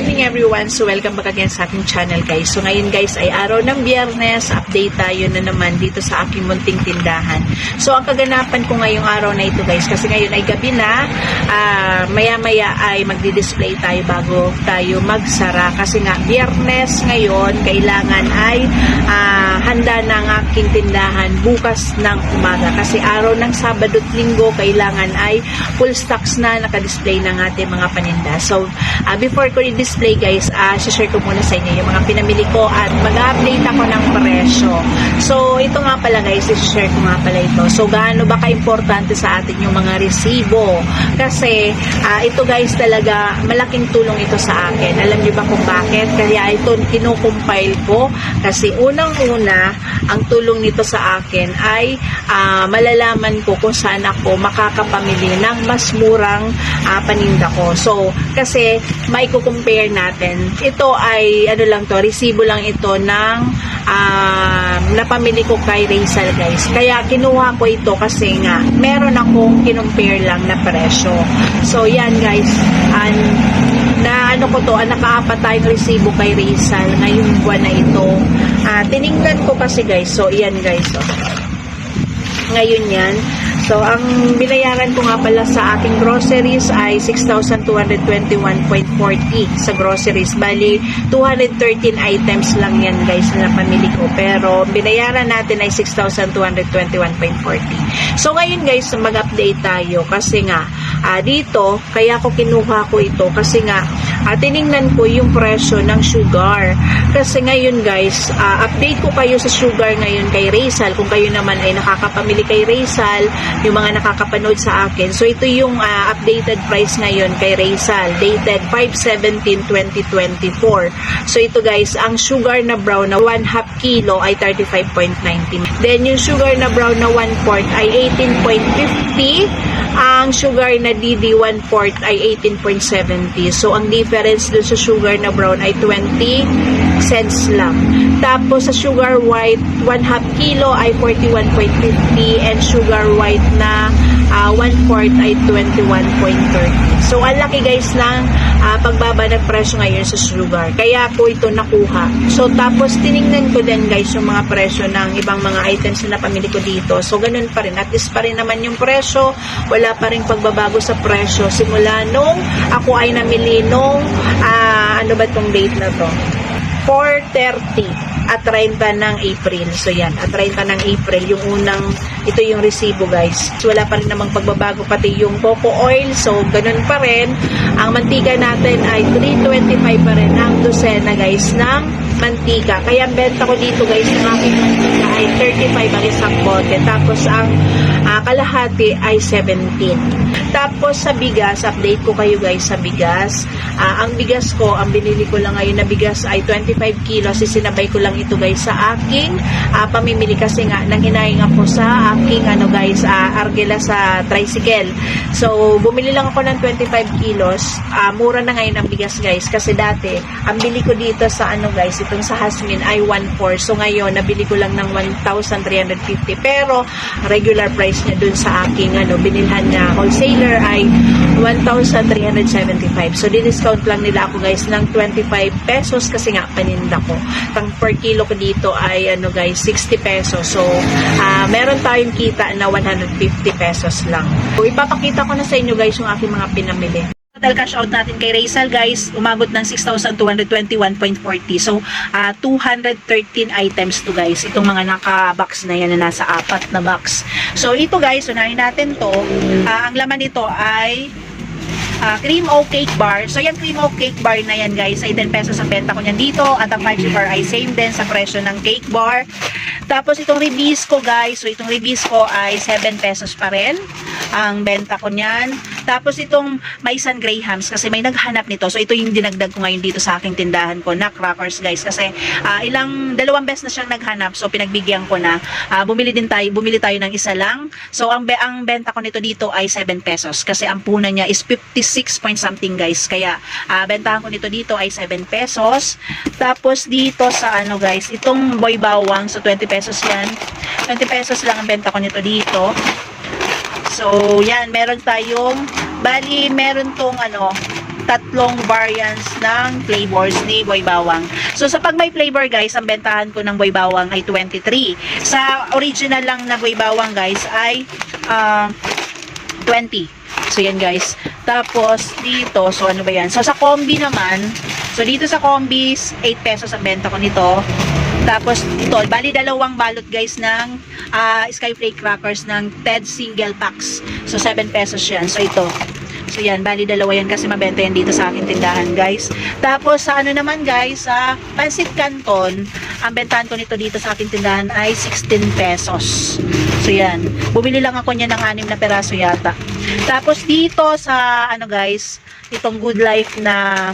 keep evening everyone. So welcome back again sa aking channel guys. So ngayon guys ay araw ng biyernes. Update tayo na naman dito sa aking munting tindahan. So ang kaganapan ko ngayong araw na ito guys kasi ngayon ay gabi na. Ah, maya-maya ay magdi-display tayo bago tayo magsara. Kasi nga biyernes ngayon kailangan ay ah, handa na ang aking tindahan bukas ng umaga. Kasi araw ng Sabado at Linggo kailangan ay full stocks na nakadisplay ng ating mga paninda. So Ah, before ko i-display guys, uh, share ko muna sa inyo yung mga pinamili ko at mag-update ako ng presyo. So, ito nga pala guys, i-share ko nga pala ito. So, gaano ba ka-importante sa atin yung mga resibo? Kasi, ah, ito guys talaga, malaking tulong ito sa akin. Alam niyo ba kung bakit? Kaya ito kinukumpile ko kasi unang-una, ang tulong nito sa akin ay ah, malalaman ko kung saan ako makakapamili ng mas murang ah, paninda ko. So, kasi may compare natin. Ito ay ano lang to, resibo lang ito ng ah, napamili ko kay Rizal guys. Kaya kinuha ko ito kasi nga meron akong kinumpare lang na presyo. So, yan guys. And, na ano ko to, ah, nakaapat tayong resibo kay Rizal ngayong buwan na ito. Ah, tiningnan ko kasi guys. So, yan guys. Oh ngayon yan. So, ang binayaran ko nga pala sa aking groceries ay 6,221.40 sa groceries. Bali, 213 items lang yan guys na pamili ko. Pero, binayaran natin ay 6,221.40. So, ngayon guys, mag-update tayo kasi nga, ah, dito, kaya ko kinuha ko ito kasi nga, ah, tiningnan ko yung presyo ng sugar. Kasi ngayon guys, ah, update ko kayo sa sugar ngayon kay Rizal. Kung kayo naman ay nakakapamili kay Rizal, yung mga nakakapanood sa akin. So ito yung ah, updated price ngayon kay Rizal, dated 5-17-2024. So ito guys, ang sugar na brown na 1 half kilo ay 35.90. Then yung sugar na brown na 1 quart ay 18.50. Ang sugar na DD 1 quart ay 18.70. So ang difference dun sa sugar na brown ay 20 cents lang. Tapos sa sugar white, 1 half kilo ay 41.50 and sugar white na uh, 1 quart ay 21.30. So ang laki guys ng ah, pagbaba ng presyo ngayon sa sugar. Kaya ko ito nakuha. So tapos tiningnan ko din guys yung mga presyo ng ibang mga items na napamili ko dito. So ganun pa rin. At least pa rin naman yung presyo. Wala pa rin pagbabago sa presyo. Simula nung ako ay namili nung ah, ano ba tong date na to? 4.30 at 30 ng April. So yan, at 30 ng April, yung unang, ito yung resibo guys. So, wala pa rin namang pagbabago, pati yung coco oil. So, ganun pa rin. Ang mantika natin ay 3.25 pa rin ang dosena guys ng mantika. Kaya ang benta ko dito guys ng aking mantika ay 35 ang isang bote. Tapos ang ah, kalahati ay 17. Tapos sa bigas, update ko kayo guys sa bigas. Ah, ang bigas ko, ang binili ko lang ngayon na bigas ay 25 kilos. Sinabay ko lang ito guys sa aking ah, pamimili kasi nga nang hinahinga ko sa aking ano guys, ah, argila sa tricycle. So, bumili lang ako ng 25 kilos. Ah, mura na ngayon ang bigas guys kasi dati, ang bili ko dito sa ano guys, itong sa Hasmin ay 1.4. So, ngayon, nabili ko lang ng 1,350. Pero, regular price niya dun sa aking ano, binilhan niya wholesaler ay 1,375. So, di-discount lang nila ako guys ng 25 pesos kasi nga paninda ko. Tang per kilo ko dito ay ano guys, 60 pesos. So, ah, meron tayong kita na 150 pesos lang. So, ipapakita ko na sa inyo guys yung aking mga pinamili. Total cash out natin kay Raisal guys, umabot ng 6,221.40. So, ah 213 items to guys. Itong mga naka-box na yan na nasa apat na box. So, ito guys, unahin natin to. Ah, ang laman nito ay ah, cream oat cake bar. So, yan cream oat cake bar na yan guys, ay 10 pesos ang benta ko niyan dito. At ang 5 bar ay same din sa presyo ng cake bar. Tapos, itong ribisco guys. So, itong ribisco ay 7 pesos pa rin ang benta ko niyan. Tapos, itong Maisan Grahams kasi may naghanap nito. So, ito yung dinagdag ko ngayon dito sa aking tindahan ko na crackers guys. Kasi, ah, ilang, dalawang beses na siyang naghanap. So, pinagbigyan ko na. Ah, bumili din tayo, bumili tayo ng isa lang. So, ang, be, ang benta ko nito dito ay 7 pesos. Kasi, ang punan niya is 56 point something guys. Kaya, ah, bentahan ko nito dito ay 7 pesos. Tapos, dito sa ano guys, itong boy bawang. So, 20 pesos yan. 20 pesos lang ang benta ko nito dito. So, yan, meron tayong, bali, meron tong ano, tatlong variants ng flavors ni Boy Bawang. So sa pag may flavor guys, ang bentahan ko ng Boy Bawang ay 23. Sa original lang na Boy Bawang guys ay ah, 20. So yan guys. Tapos dito, so ano ba yan? So sa combi naman, so dito sa combi, 8 pesos ang benta ko nito. Tapos ito, bali dalawang balot guys ng ah, Skyflake crackers ng TED single packs. So 7 pesos yan. So ito. So yan, bali dalawa yan kasi mabenta yan dito sa aking tindahan guys. Tapos sa ano naman guys, sa Pansit Canton, ang bentahan ko nito dito sa aking tindahan ay 16 pesos. So yan, bumili lang ako niya ng anim na peraso yata. Tapos dito sa ano guys, itong Good Life na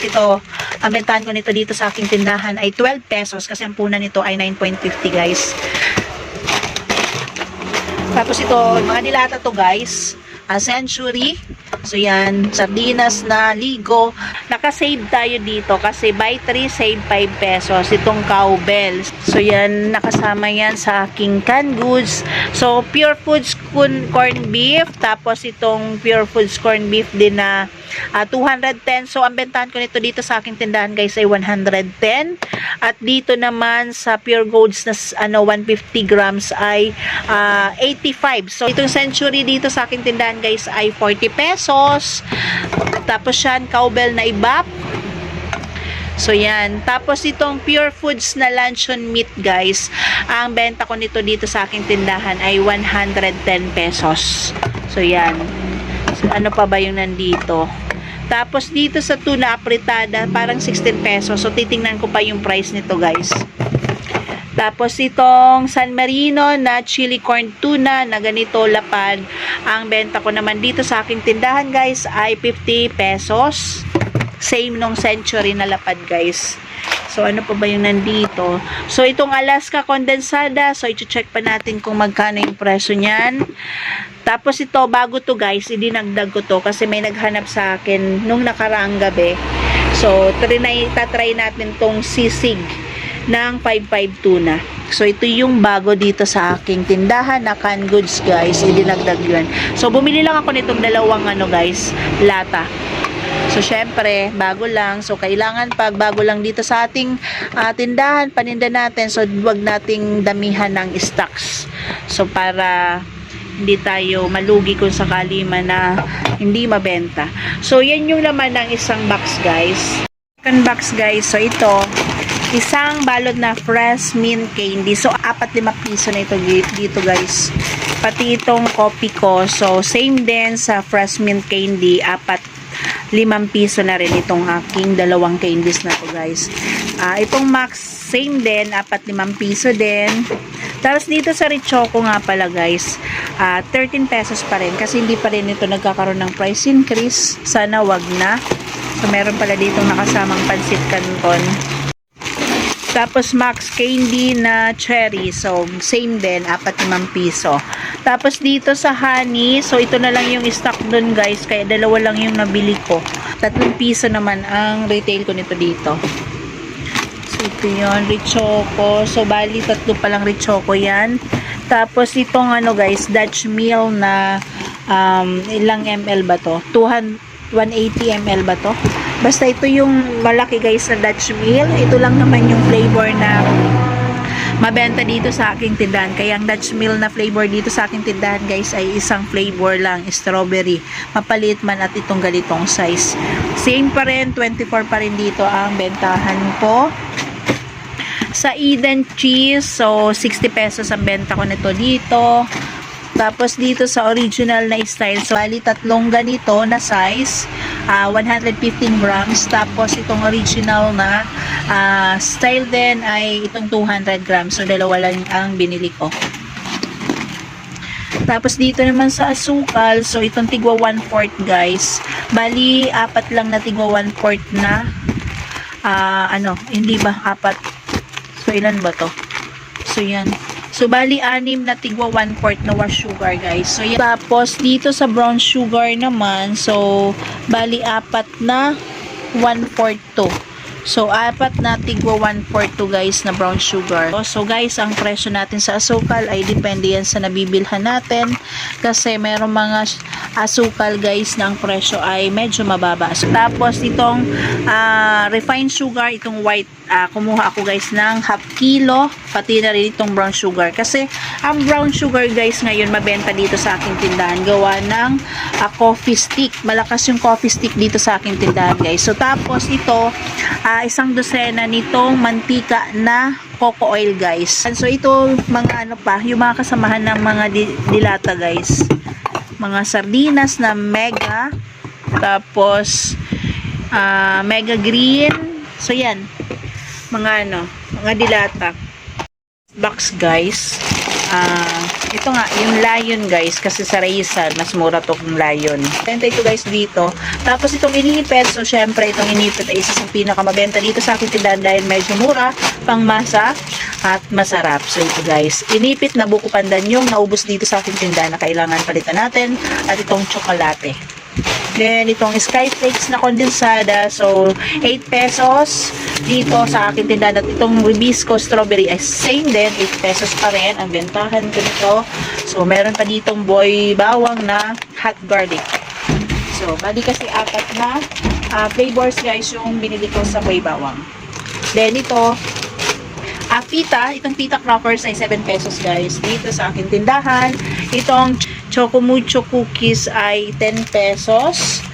ito, ang bentahan ko nito dito sa aking tindahan ay 12 pesos kasi ang puna nito ay 9.50 guys. Tapos ito, mga dilata to guys. A century. So yan, sardinas na ligo. Naka-save tayo dito kasi buy 3, save 5 pesos. Itong cowbell. So yan, nakasama yan sa aking canned goods. So pure foods corn, beef. Tapos itong pure foods corn beef din na ah, 210. So ang bentahan ko nito dito sa aking tindahan guys ay 110. At dito naman sa pure golds na ano 150 grams ay ah, 85. So itong century dito sa aking tindahan guys ay 40 pesos. Tapos yan cowbell na ibap. So yan. Tapos itong pure foods na luncheon meat guys, ang benta ko nito dito sa aking tindahan ay 110 pesos. So yan. Ano pa ba yung nandito? Tapos dito sa tuna apritada, parang 16 pesos. So titingnan ko pa yung price nito guys. Tapos itong San Marino na chili corn tuna na ganito lapad. Ang benta ko naman dito sa aking tindahan guys ay 50 pesos. Same nung century na lapad guys. So ano pa ba yung nandito? So itong Alaska condensada. So i-check pa natin kung magkano yung presyo niyan. Tapos ito bago to guys, idinagdag ko to kasi may naghanap sa akin nung nakaraang gabi. So trinay, tatry natin tong sisig ng 55 tuna. So, ito yung bago dito sa aking tindahan na canned goods, guys. Idinagdag yun. So, bumili lang ako nitong dalawang, ano, guys, lata. So, syempre, bago lang. So, kailangan pag bago lang dito sa ating ah, tindahan, paninda natin. So, wag nating damihan ng stocks. So, para hindi tayo malugi kung sakali man na hindi mabenta. So, yan yung laman ng isang box, guys. Second box, guys. So, ito, isang balot na fresh mint candy. So, apat lima piso na ito dito guys. Pati itong coffee ko. So, same din sa fresh mint candy. Apat limang piso na rin itong aking dalawang candies na to guys. Ah, itong max, same din. Apat limang piso din. Tapos dito sa Richoco nga pala guys, ah 13 pesos pa rin. Kasi hindi pa rin ito nagkakaroon ng price increase. Sana wag na. So, meron pala dito nakasamang pansit canton. Tapos Max Candy na cherry. So, same din, 4 piso. Tapos dito sa honey, so ito na lang yung stock dun guys. Kaya dalawa lang yung nabili ko. 3 piso naman ang retail ko nito dito. So, ito yun, Richoco. So, bali, tatlo pa lang Richoco yan. Tapos, itong ano guys, Dutch meal na um, ilang ml ba to? 200, 180 ml ba to? Basta ito yung malaki guys na Dutch meal. Ito lang naman yung flavor na mabenta dito sa aking tindahan. Kaya ang Dutch meal na flavor dito sa aking tindahan guys ay isang flavor lang, strawberry. Mapalit man at itong ganitong size. Same pa rin, 24 pa rin dito ang bentahan ko sa Eden cheese. So, 60 pesos ang benta ko nito dito. Tapos dito sa original na style, so bali tatlong ganito na size, ah, 115 grams. Tapos itong original na ah, style din ay itong 200 grams. So dalawa lang ang binili ko. Tapos dito naman sa asukal, so itong tigwa 1/4 guys. Bali apat lang na tigwa 1/4 na ah, ano, hindi ba apat So, ilan ba to? So, yan. So, bali, anim na tigwa 1 na wash sugar, guys. So, yan. Tapos, dito sa brown sugar naman, so, bali, apat na 1 to. So, apat na tigwa 142 guys na brown sugar. So, guys, ang presyo natin sa asukal ay depende yan sa nabibilhan natin. Kasi merong mga asukal guys na ang presyo ay medyo mababa. So, tapos, itong ah, refined sugar, itong white, ah, kumuha ako guys ng half kilo. Pati na rin itong brown sugar. Kasi, ang brown sugar guys ngayon mabenta dito sa aking tindahan. Gawa ng ah, coffee stick. Malakas yung coffee stick dito sa aking tindahan guys. So, tapos ito, isang dosena nitong mantika na coco oil guys. And so ito mga ano pa, yung mga kasamahan ng mga di- dilata guys. Mga sardinas na mega, tapos ah, mega green. So yan, mga ano, mga dilata. Box guys. Ah, ito nga, yung lion guys, kasi sa Raisan, mas mura to kung lion. Benta ito guys dito. Tapos itong inipit, so syempre itong inipit ay isa sa pinakamabenta dito sa akin tindahan dahil medyo mura, pangmasa, at masarap. So ito guys, inipit na buko pandan yung naubos dito sa akin tindahan na kailangan palitan natin, at itong tsokolate. Then, itong Skyflakes na kondensada. So, 8 pesos dito sa akin tindahan. At itong Ribisco Strawberry ay same din. 8 pesos pa rin ang bentahan ko nito. So, meron pa ditong boy bawang na hot garlic. So, bali kasi apat na ah, flavors guys yung binili ko sa boy bawang. Then, ito, pita, itong pita crackers ay 7 pesos guys. Dito sa akin tindahan. Itong Choco Mucho cookies ay 10 pesos.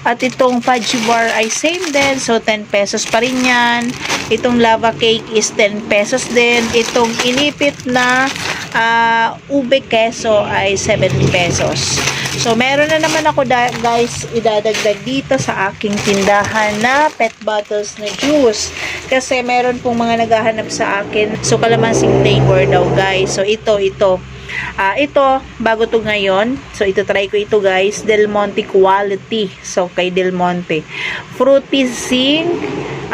At itong fudge bar ay same din. So, 10 pesos pa rin yan. Itong lava cake is 10 pesos din. Itong inipit na ah, ube keso ay 7 pesos. So, meron na naman ako guys idadagdag dito sa aking tindahan na pet bottles na juice. Kasi meron pong mga naghahanap sa akin. So, kalamansing flavor daw guys. So, ito, ito. Ah, ito, bago to ngayon. So, ito try ko ito guys. Del Monte quality. So, kay Del Monte. Fruity sing,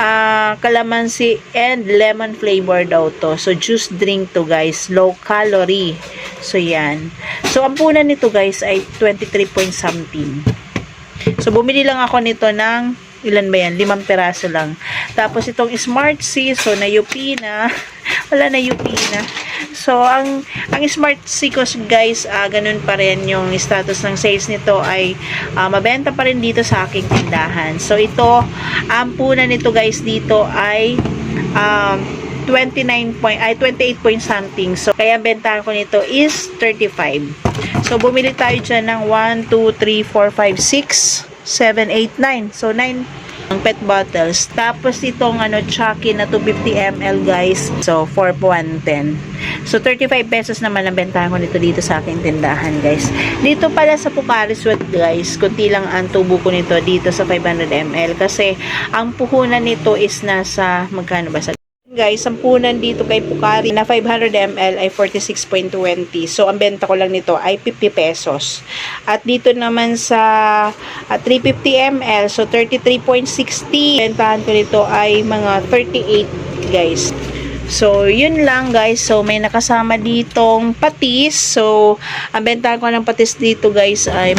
ah, calamansi, and lemon flavor daw to. So, juice drink to guys. Low calorie. So, yan. So, ang punan nito guys ay 23 point something. So, bumili lang ako nito ng ilan ba yan? Limang peraso lang. Tapos, itong Smart C, so, na UP. Wala na UP. So, ang, ang Smart C ko, guys, ah, ganun pa rin yung status ng sales nito ay ah, mabenta pa rin dito sa aking tindahan. So, ito, ang punan nito, guys, dito ay um, 29 point, ay 28 point something. So, kaya bentahan ko nito is 35. So, bumili tayo dyan ng 1, 2, 3, 4, 5, 6, 7, 8, 9. So, 9 ang pet bottles. Tapos, itong ano, Chucky na 250 ml, guys. So, 4 po 110. So, 35 pesos naman ang bentahan ko nito dito sa aking tindahan, guys. Dito pala sa Pocari Sweat, guys, kunti lang ang tubo ko nito dito sa 500 ml. Kasi, ang puhunan nito is nasa, magkano ba sa Guys, ang punan dito kay Pukari na 500 ml ay 46.20. So, ang benta ko lang nito ay 50 pesos. At dito naman sa ah, 350 ml, so 33.60. Bentahan ko nito ay mga 38 guys. So, yun lang guys. So, may nakasama ditong patis. So, ang bentahan ko ng patis dito guys ay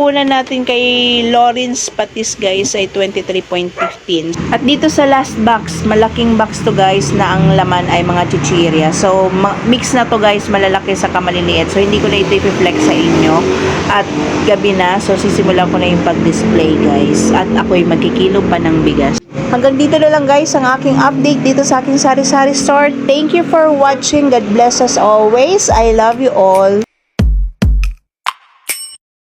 punan natin kay Lawrence Patis guys ay 23.15. At dito sa last box, malaking box to guys na ang laman ay mga chichirya. So mix na to guys, malalaki sa kamaliliit. So hindi ko na ito i-flex sa inyo. At gabi na, so sisimulan ko na yung pag-display guys. At ako'y magkikilo pa ng bigas. Hanggang dito na lang guys ang aking update dito sa aking sari-sari store. Thank you for watching. God bless us always. I love you all.